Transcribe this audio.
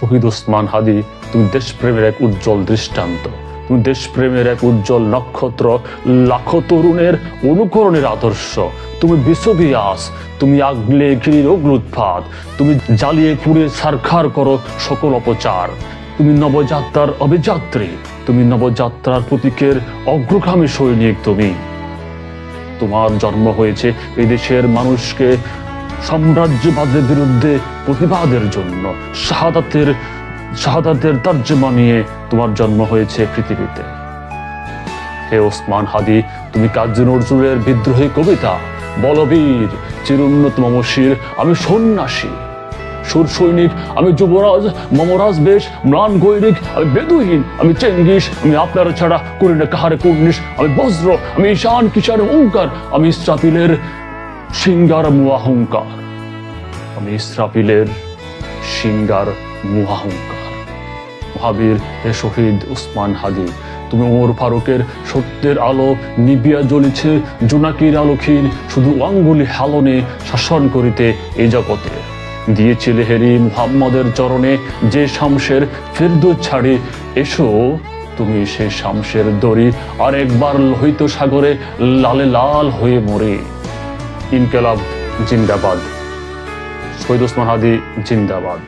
শহীদ ওসমান হাদি, তুমি দেশপ্রেমের এক উজ্জ্বল দৃষ্টান্ত। তুমি দেশপ্রেমের এক উজ্জ্বল নক্ষত্র, লাখো তরুণের অনুকরণের আদর্শ। তুমি বিশ্ববিয়াস, তুমি আগলে ঘিরির অগ্নুৎপাত তুমি জ্বালিয়ে পুড়ে সারখার করো সকল অপচার। তুমি নবযাত্রার অভিযাত্রী, তুমি নবযাত্রার প্রতীকের অগ্রগামী সৈনিক তুমি। তোমার জন্ম হয়েছে এই দেশের মানুষকে সাম্রাজ্যবাদের বিরুদ্ধে প্রতিবাদের জন্য শাহাদাতের শাহাদাতের তর্জমা নিয়ে তোমার জন্ম হয়েছে পৃথিবীতে। হে ওসমান হাদি, তুমি কাজী নজরুলের বিদ্রোহী কবিতা, বলবীর, চিরুন্নত মমশির, আমি সন্ন্যাসী। সুর সৈনিক, আমি যুবরাজ, মমরাজ বেশ, ম্লান গৈরিক, আমি বেদুহীন আমি চেঙ্গিস, আমি আপনার ছাড়া করি না কাহারে কুর্নিশ, আমি বজ্র, আমি ঈশান কিষান ওঙ্কার আমি ইসরাফিলের সিঙ্গার মুয়াহংকার আমি ইসরাফিলের সিঙ্গার মুয়াহংকার মহাবীর হে শহীদ উসমান হাদি, তুমি ওমর ফারুকের সত্যের আলো নিবিয়া জ্বলিছে জোনাকির আলোক্ষীর শুধু আঙ্গুলি হালনে শাসন করিতে এ জগতে। দিয়েছিলে হেরি মুহাম্মদের চরণে যে শামসের ফেরদৌস ছাড়ি, এসো তুমি সে শামসের দড়ি আর একবার লোহিত সাগরে লালে লাল হয়ে মরে। ইনকেলাব জিন্দাবাদ। শহীদ ওসমান হাদি জিন্দাবাদ।